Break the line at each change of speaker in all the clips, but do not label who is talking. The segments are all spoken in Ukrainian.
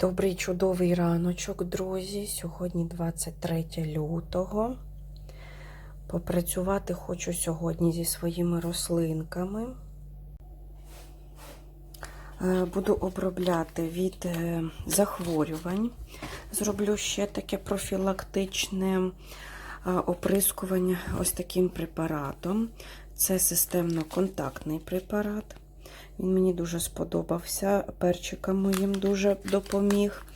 Добрий чудовий раночок, друзі. Сьогодні 23 лютого. Попрацювати хочу сьогодні зі своїми рослинками. Е, Буду обробляти від е, захворювань. Зроблю ще таке профілактичне е, оприскування ось таким препаратом. Це системно-контактний препарат. Він мені дуже сподобався. Перчикам моїм дуже допоміг.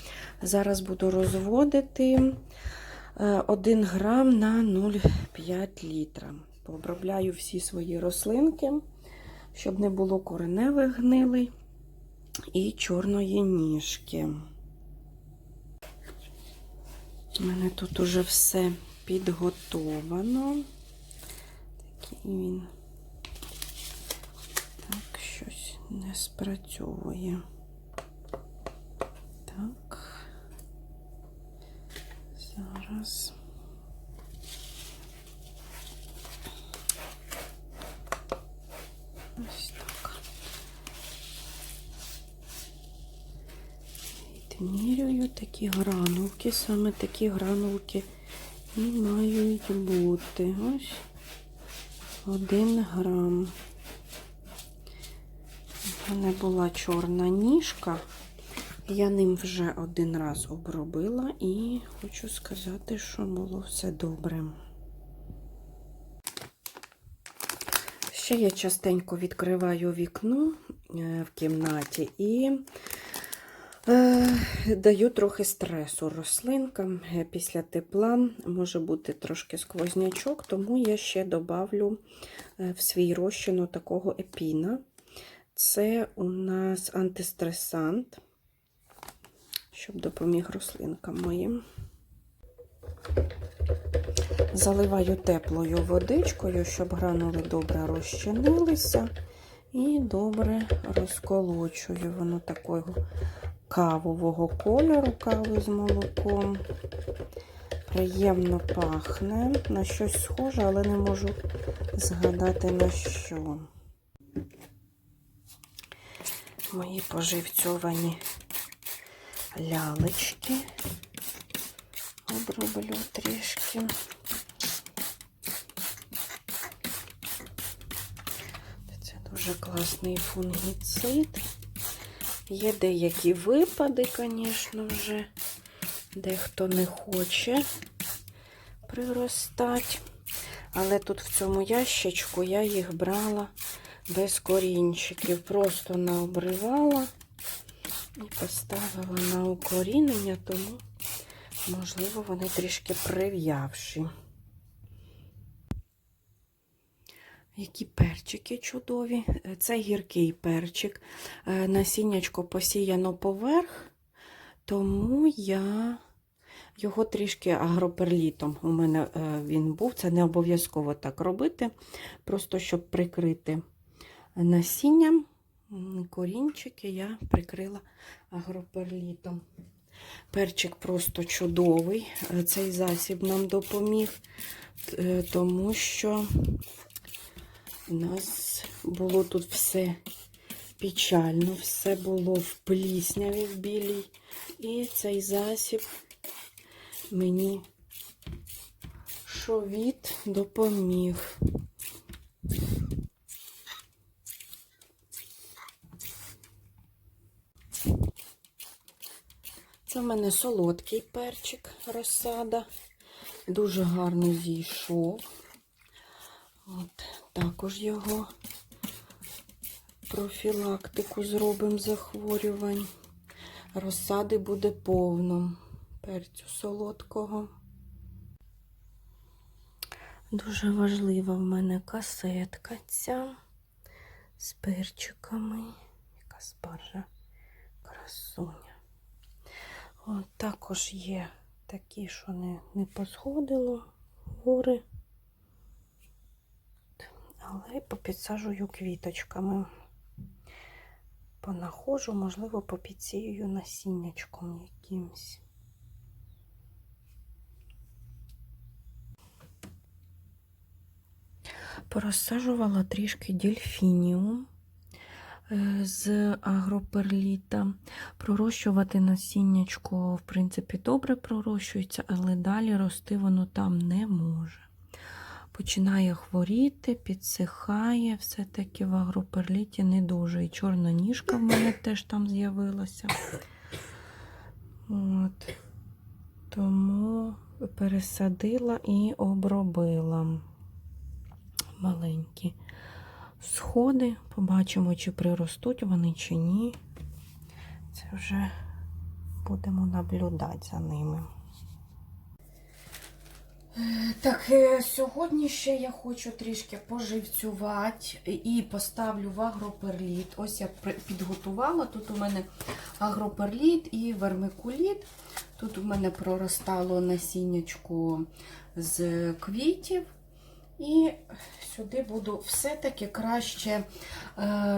Зараз буду розводити 1 грам на 0,5 літра. Пообробляю всі свої рослинки, щоб не було кореневих гнилей і чорної ніжки. У мене тут уже все підготовано. Такий він. Так, щось не спрацьовує. Так. Зараз. Ось так. Відмірюю такі гранулки, саме такі гранулки і мають бути. Ось один грам. У мене була чорна ніжка. Я ним вже один раз обробила і хочу сказати, що було все добре. Ще я частенько відкриваю вікно е, в кімнаті і е, даю трохи стресу рослинкам. Е, Після тепла може бути трошки сквознячок, тому я ще добавлю в свій розчин такого епіна. Це у нас антистресант, щоб допоміг рослинкам моїм. Заливаю теплою водичкою, щоб гранули добре розчинилися. І добре розколочую. Воно такого кавового кольору, кави з молоком. Приємно пахне. На щось схоже, але не можу згадати на що. Мої поживцьовані лялечки. Оброблю трішки. Це дуже класний фунгіцид. Є деякі випади, звісно, вже. Дехто не хоче приростати. Але тут в цьому ящичку я їх брала без корінчиків. Просто наобривала і поставила на укорінення, тому, можливо, вони трішки прив'явші. Які перчики чудові. Це гіркий перчик. Е, Насіннячко посіяно поверх, тому я його трішки агроперлітом у мене е, він був. Це не обов'язково так робити, просто щоб прикрити насінням. Корінчики я прикрила агроперлітом. Перчик просто чудовий. Е, Цей засіб нам допоміг, е, тому що у нас було тут все печально, все було в плісняві в білій. І цей засіб мені шовіт допоміг. Це в мене солодкий перчик розсада. Дуже гарно зійшов. От, також його профілактику зробимо захворювань. Розсади буде повно перцю солодкого. Дуже важлива в мене касетка ця з перчиками. Яка спаржа красуня. От також є такі, що не, не посходило гори. Але попідсаджую квіточками. Понаходжу, можливо, попідсію насіннячком якимсь. Порозсаджувала трішки дельфініум. Е, з агроперліта. Пророщувати насіннячко, в принципі, добре пророщується, але далі рости воно там не може. Починає хворіти, підсихає, все-таки в агроперліті не дуже. І чорна ніжка в мене теж там з'явилася. От. Тому пересадила і обробила маленькі сходи. Побачимо, чи приростуть вони, чи ні. Це вже будемо наблюдати за ними. Так, е, сьогодні ще я хочу трішки поживцювати і поставлю в агроперліт. Ось я підготувала. Тут у мене агроперліт і вермикуліт. Тут у мене проростало насіннячко з квітів. І сюди буду все-таки краще е,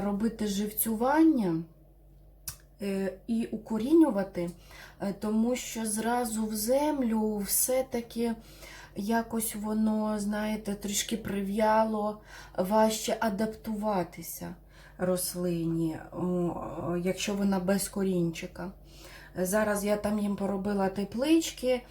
робити живцювання е, і укорінювати, е, тому що зразу в землю все-таки якось воно, знаєте, трішки прив'яло, важче адаптуватися рослині, якщо вона без корінчика. Зараз я там їм поробила теплички.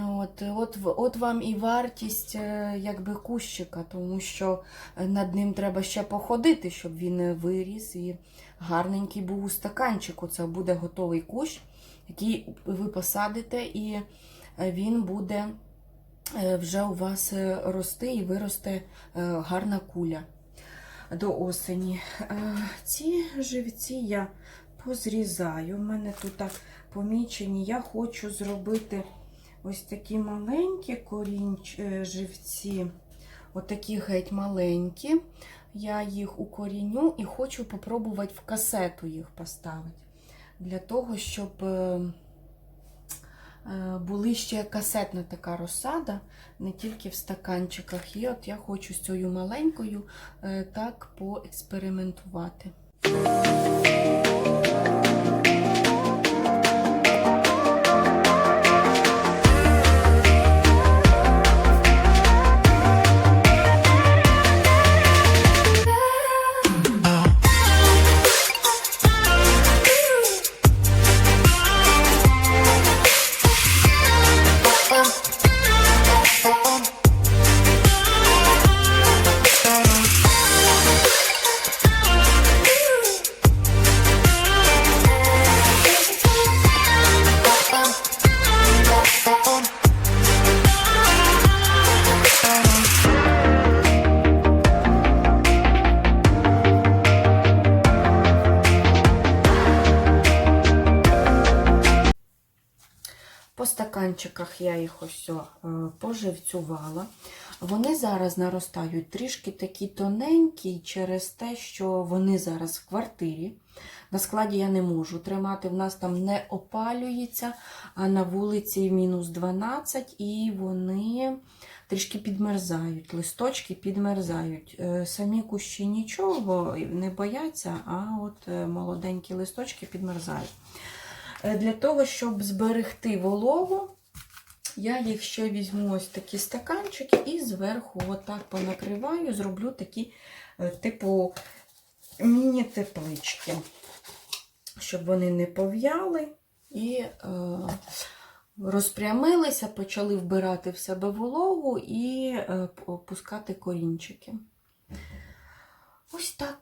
От, от, от вам і вартість е, якби кущика, тому що над ним треба ще походити, щоб він виріс і гарненький був у стаканчику. Це буде готовий кущ, який ви посадите, і він буде е, вже у вас рости і виросте е, гарна куля до осені. Ці живці я позрізаю. У мене тут так помічені. Я хочу зробити ось такі маленькі корінч... е, живці, отакі геть маленькі. Я їх укоріню і хочу попробувати в касету їх поставити. Для того, щоб е, е, були ще касетна така розсада, не тільки в стаканчиках. І от я хочу з цією маленькою так поекспериментувати. Стаканчиках я їх ось е, поживцювала. Вони зараз наростають трішки такі тоненькі через те, що вони зараз в квартирі. На складі я не можу тримати, в нас там не опалюється, а на вулиці мінус 12, і вони трішки підмерзають, листочки підмерзають. Е, Самі кущі нічого не бояться, а от е, молоденькі листочки підмерзають. Е, Для того, щоб зберегти вологу, я їх ще візьму ось такі стаканчики і зверху отак понакриваю, зроблю такі, е, типу, міні-теплички, щоб вони не пов'яли і е, розпрямилися, почали вбирати в себе вологу і е, пускати корінчики. Ось так.